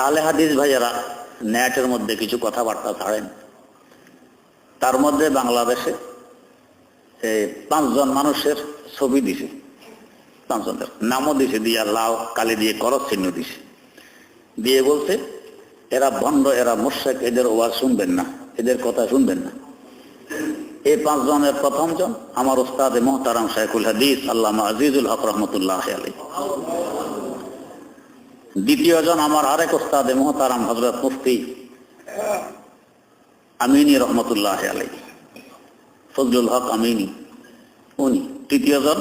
আহলে হাদিস ভাইয়েরা, নেটের মধ্যে কিছু কথাবার্তা ছাড়েন। তার মধ্যে বাংলাদেশে পাঁচজন মানুষের ছবি দিছে। পাঁচজনের নামও দিছে, দিয়া লাউ, কালি দিয়ে করস চিহ্ন দিছে। দিয়ে বলছে, এরা ভণ্ড, এরা মোর্শেক এদের ওয়াজ শুনবেন না, এদের কথা শুনবেন না। এই পাঁচজনের প্রথম জন আমার ওস্তাদ মোহতারাম শাইকুল হাদিস, আল্লামা আজিজুল হক রহমতুল্লাহ আলী দ্বিতীয় জন আমার আরেক ওস্তাদে মোহতারাম হজরত মুফতি আমিনী রহমতুল্লাহ আলাই ফজলুল হক আমিনী। উনি। তৃতীয় জন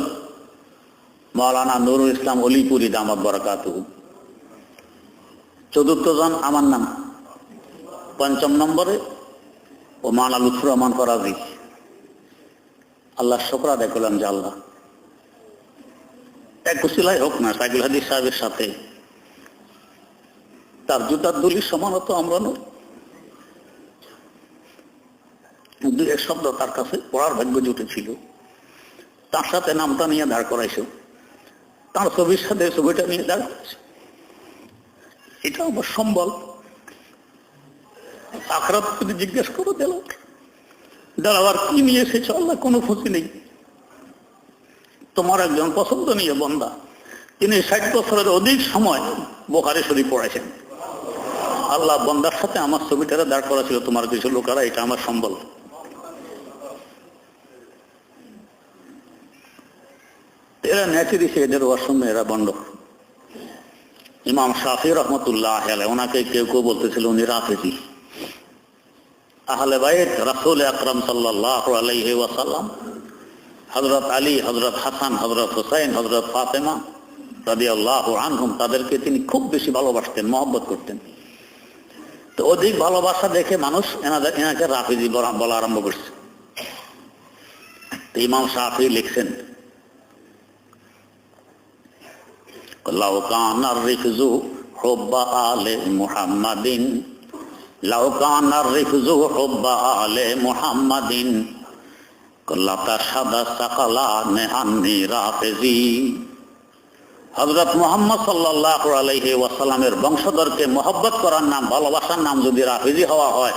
মৌলানা নুরুল ইসলাম অলিপুরি বরকাত। চতুর্থ জন আমার নাম পঞ্চম নম্বরে ও মানা লুৎফুর রহমান ফরাজি। আল্লাহ শোকরা করলাম যে আল্লাহ এক কুশিলাই হোক না, সাইকুল হাদিস সাহেবের সাথে তার জুতার দলির সমানত আমরা নই। দুই এক শব্দ তার কাছে পড়ার ভাগ্য জুটেছিল তার সাথে নামটা নিয়ে দাঁড় করাইছো। তার ছবির সাথে ছবিটা নিয়ে দাঁড় করাইছো। এটা আমার সম্বল। আখরাত যদি জিজ্ঞেস করো, দিল। দাঁড়াবার কি নিয়ে এসেছ? আল্লাহ কোনো খুশি নেই। তোমার একজন পছন্দ নিয়ে বন্দা, তিনি ষাট বছরের অধিক সময় বোখারে শরীফ পড়াইছেন। আল্লাহ বন্দার সাথে আমার ছবিটারে দাঁড় করা ছিল তোমার কিছু লোকেরা, এটা আমার সম্বল। এরা নেচে দিছে এদের অসম্য এরা বন্ড ইমাম শাফি রহমতুল্লাহ ওনাকে কেউ কেউ বলতেছিল উনি রাফেজি। আহলে বাইত রাসুল আকরম সাল্লাহ ওয়াসাল্লাম হজরত আলী হজরত হাসান হজরত হুসাইন হজরত ফাতেমা রাদি আল্লাহ আনহুম, তাদেরকে তিনি খুব বেশি ভালোবাসতেন, মহব্বত করতেন। তো অধিক ভালোবাসা দেখে মানুষ এনাদের, এনাকে রাফিজি বলা আরম্ভ করছে। ইমাম শাহি লিখছেন, লাউ কানার হুব্বা আলে মুহাম্মাদিন, লাউ কানার রিফজু হুব্বা আলে মুহাম্মাদিন, কল্লাতা সাদা সাকালা নেহান্নি রাফেজি। হজরত মোহাম্মদ সাল্লাহ আলহি ওয়াসাল্লামের বংশধরকে মহব্বত করার নাম, ভালোবাসার নাম যদি রাফিজি হওয়া হয়,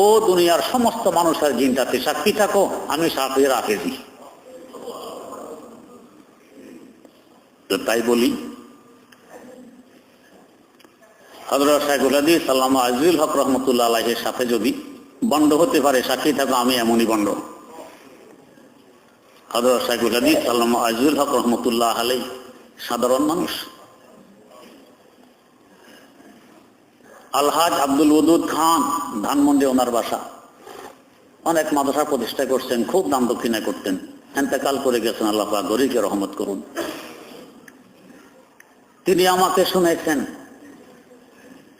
ও দুনিয়ার সমস্ত মানুষের জিনটাতে সাক্ষী থাকো? আমি সাফি রাফেজি। তাই বলি হজরত শাহুল আদি সাল্লাম আজিজুল হক রহমতুল্লাহ আলাহের সাথে যদি বন্ড হতে পারে সাক্ষী থাকো? আমি এমনই বন্ড। হজরত শাহুল আদি সাল্লাম আজিজুল হক রহমতুল্লাহ আলাই সাধারণ মানুষ। আলহাজ আব্দুল ওদুদ খান, ধানমন্ডি ওনার বাসা। অনেক মাদ্রাসা প্রতিষ্ঠা করছেন, খুব দান দক্ষিণা করতেন। এতেকাল করে গেছেন, আল্লাহ গরিকে রহমত করুন। তিনি আমাকে শুনেছেন,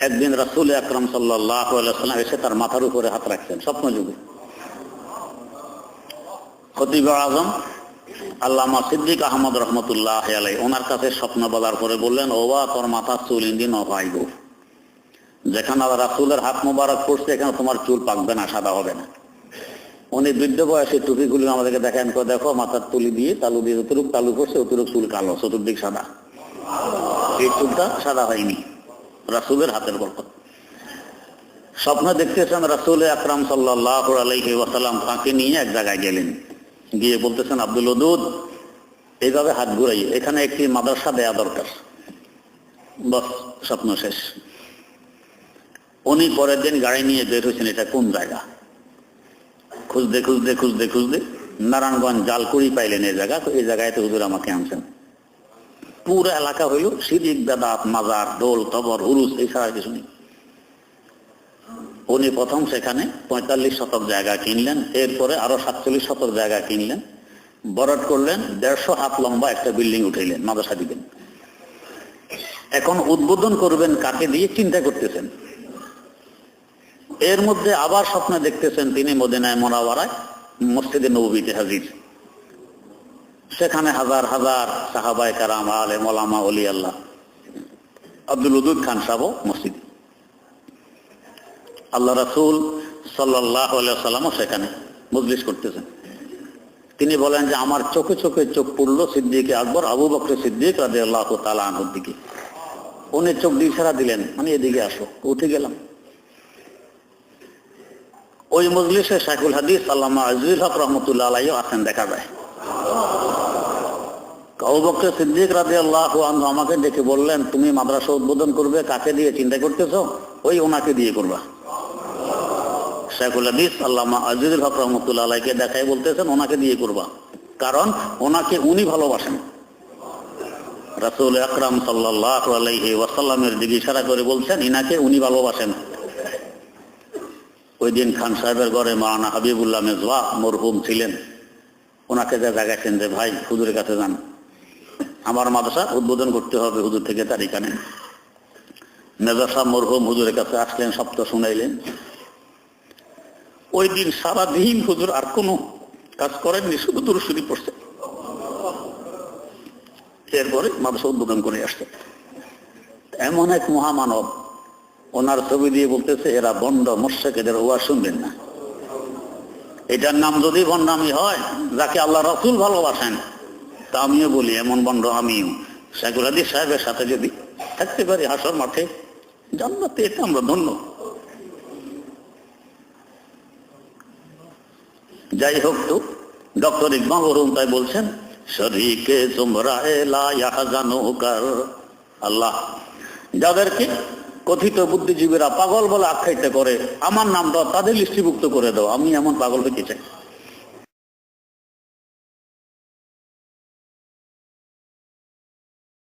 একদিন রাসুল আকরম সাল্লাম এসে তার মাথার উপরে হাত রাখছেন স্বপ্ন যুগে খতিব আজম আল্লামা সিদ্দিক আহমদ রহমতুল্লাহ আলাই, ওনার কাছে স্বপ্ন বলার পরে বললেন, ওবা, তোর মাথার চুল ইন্দিন অপাইব যেখানে আল্লাহ রাসুলের হাত মোবারক পড়ছে, এখানে তোমার চুল পাকবে না, সাদা হবে না। উনি বৃদ্ধ বয়সে টুপিগুলি আমাদেরকে দেখেন দেখো, মাথার তুলি দিয়ে তালু দিয়ে অতিরিক্ত তালু করছে অতিরিক্ত চুল কালো, চতুর্দিক সাদা। এই চুলটা সাদা হয়নি, রাসুলের হাতের বরকত। স্বপ্ন দেখতেছেন রাসুল আকরাম সাল্লাহ আলাইহি ওয়াসাল্লাম তাকে নিয়ে এক জায়গায় গেলেন। গিয়ে বলতেছেন, আব্দুল ওদুদ, এইভাবে হাত ঘুরাই, এখানে একটি মাদ্রাসা দেয়া দরকার। বস, স্বপ্ন শেষ। উনি পরের দিন গাড়ি নিয়ে বের হয়েছেন, এটা কোন জায়গা? খুঁজতে খুঁজতে খুঁজতে খুঁজতে নারায়ণগঞ্জ জালকুড়ি পাইলেন এই জায়গা তো এই জায়গায় তো হুজুর আমাকে আনছেন। পুরো এলাকা হইল সিরিক বেদাত, মাজার, দোল তবর হুরুস, এই ছাড়া কিছু নেই। উনি প্রথম সেখানে পঁয়তাল্লিশ শতক জায়গা কিনলেন, এরপরে আরও সাতচল্লিশ শতক জায়গা কিনলেন বরট করলেন, দেড়শো হাত লম্বা একটা বিল্ডিং উঠাইলেন, মাদ্রাসা দিবেন। এখন উদ্বোধন করবেন কাকে দিয়ে চিন্তা করতেছেন? এর মধ্যে আবার স্বপ্ন দেখতেছেন তিনি মদিনায় মোনাওয়ারায়, মসজিদে নবীতে হাজির। সেখানে হাজার হাজার সাহাবাই কারাম আলে মোলামা অলি আল্লাহ আব্দুল উদুদ খান সাহ মসজিদ। আল্লাহ রাসুল সাল্লাহ সাল্লামও সেখানে মজলিস করতেছেন। তিনি বলেন যে, আমার চোখে চোখে চোখ পড়ল সিদ্দিকে আকবর, আবু বকর সিদ্দিক রাজে আল্লাহ তালা দিকে। উনি চোখ দিয়ে ইশারা দিলেন মানে এদিকে আসো উঠে গেলাম। ওই মজলিসে শাইখুল হাদিস আল্লামা আজিজুল হক রহমতুল্লাহ আলাইও আছেন দেখা যায়। আবু কাউবক্কে সিদ্দিক রাজি আল্লাহ আমাকে ডেকে বললেন, তুমি মাদ্রাসা উদ্বোধন করবে, কাকে দিয়ে চিন্তা করতেছো? ওই ওনাকে দিয়ে করবা। আল্লামা আজিজুল হক রহমতুল্লাহ আলাইকে দেখাই বলতেছেন, ওনাকে দিয়ে করবা। কারণ ওনাকে উনি ভালোবাসেন। রাসুল আকরাম সাল্লাহ ওয়াসাল্লামের দিকে ইশারা করে বলছেন, ইনাকে উনি ভালোবাসেন। ওই দিন খান সাহেবের ঘরে মাওলানা হাবিবুল্লাহ মেজবা মরহুম ছিলেন। ওনাকে যা জাগাইছেন যে ভাই, হুজুরের কাছে যান। আমার মাদ্রাসা উদ্বোধন করতে হবে, হুজুর থেকে তারিখ আনেন। মেজর মরহুম হুজুরের কাছে আসলেন সপ্তাহ শুনাইলেন। ওই দিন সারা দিন হুজুর আর কোনো কাজ করেননি, শুধু দুরুশুদি পড়ছে। এরপরে মাদ্রাসা উদ্বোধন করে আসছে। এমন এক মহামানব, ওনার ছবি দিয়ে বলতেছে, এরা বন্ড মোর্শেক এদের ওয়া শুনবেন না। এটার নাম যদি বন্ডামি হয়, যাকে আল্লাহ রসুল ভালোবাসেন, তা আমিও বলি, এমন বন্ড আমিও। শেখুল সাহেবের সাথে যদি থাকতে পারি হাসর মাঠে, জান্নাতে এটা আমরা ধন্য। যাই হোক তো ডক্টর ইকবাল বরুম তাই বলছেন, শরীকে তোমরা কার। আল্লাহ, যাদেরকে কথিত বুদ্ধিজীবীরা পাগল বলে আখ্যায়িত করে, আমার নামটা তাদের লিস্টিভুক্ত করে দাও, আমি এমন পাগল হইতে চাই।